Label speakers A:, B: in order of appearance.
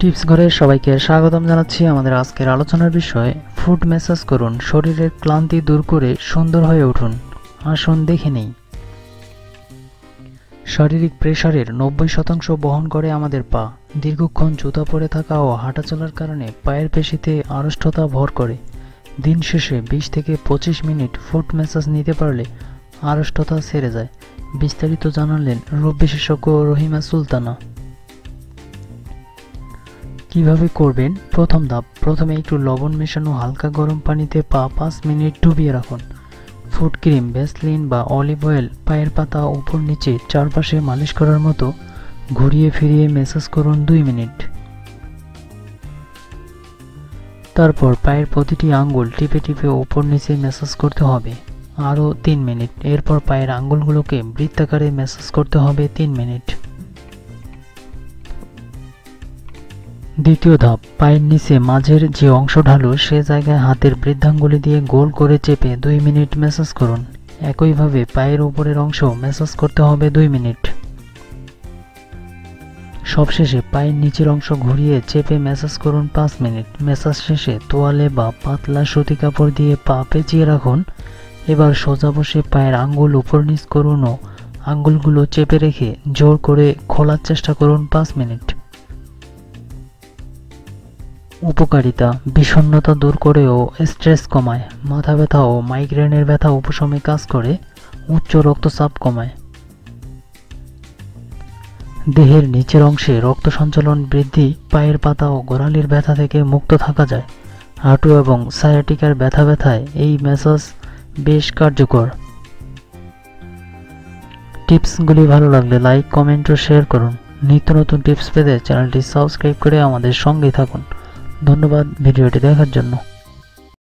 A: Tips ঘরে সবাইকে স্বাগতম জানাচ্ছি। আমাদের আজকের আলোচনার বিষয় ফুড ম্যাসাজ করুন, শরীরের ক্লান্তি দূর করে সুন্দর হয়ে উঠুন। আসুন দেখে নেই। শারীরিক প্রেশারের নব্বই শতাংশ বহন করে আমাদের পা। দীর্ঘক্ষণ জুতা পরে থাকা ও হাঁটা চলার কারণে পায়ের পেশিতে আড়ষ্টতা ভর করে। দিন শেষে বিশ থেকে পঁচিশ মিনিট ফুট ম্যাসাজ নিতে পারলে আড়ষ্টতা সেরে যায়। বিস্তারিত জানালেন রোগ বিশেষজ্ঞ রহিমা সুলতানা। কীভাবে করবেন? প্রথম ধাপ। প্রথমে একটু লবণ মেশানো হালকা গরম পানিতে পা পাঁচ মিনিট ডুবিয়ে রাখুন। ফুড ক্রিম ভ্যাসলিন বা অলিভ অয়েল, পায়ের পাতা উপর নিচে চারপাশে মালিশ করার মতো ঘুরিয়ে ফিরিয়ে ম্যাসাজ করুন দুই মিনিট। তারপর পায়ের প্রতিটি আঙ্গুল টিপে টিপে উপর নিচে ম্যাসাজ করতে হবে আরও তিন মিনিট। এরপর পায়ের আঙ্গুলগুলোকে বৃত্তাকারে ম্যাসাজ করতে হবে তিন মিনিট। দ্বিতীয় ধাপ, পায়ের নিচে মাঝের যে অংশ ঢালু, সে জায়গায় হাতের বৃদ্ধাঙ্গুলি দিয়ে গোল করে চেপে দুই মিনিট ম্যাসাজ করুন। একইভাবে পায়ের উপরের অংশ ম্যাসাজ করতে হবে দুই মিনিট। সবশেষে পায়ের নিচের অংশ ঘুরিয়ে চেপে ম্যাসাজ করুন পাঁচ মিনিট। ম্যাসাজ শেষে তোয়ালে বা পাতলা সুতি কাপড় দিয়ে পা পেঁচিয়ে রাখুন। এবার সোজা বসে পায়ের আঙ্গুল উপর নিচ করুন ও আঙ্গুলগুলো চেপে রেখে জোর করে খোলার চেষ্টা করুন পাঁচ মিনিট। উপকারিতা, বিষণ্ণতা দূর করেও স্ট্রেস কমায়, মাথা ব্যথা ও মাইগ্রেনের ব্যথা উপশমে কাজ করে, উচ্চ রক্তচাপ কমায়। দেহের নিচের অংশে রক্ত সঞ্চালন বৃদ্ধি, পায়ের পাতা ও গোড়ালির ব্যথা থেকে মুক্ত থাকা যায়। হাঁটু এবং সায়াটিকার ব্যথা ব্যথায় এই ম্যাসাজ বেশ কার্যকর। টিপসগুলি ভালো লাগলে লাইক কমেন্ট ও শেয়ার করুন। নিত্য নতুন টিপস পেতে চ্যানেলটি সাবস্ক্রাইব করে আমাদের সঙ্গে থাকুন। ধন্যবাদ ভিডিওটি দেখার জন্য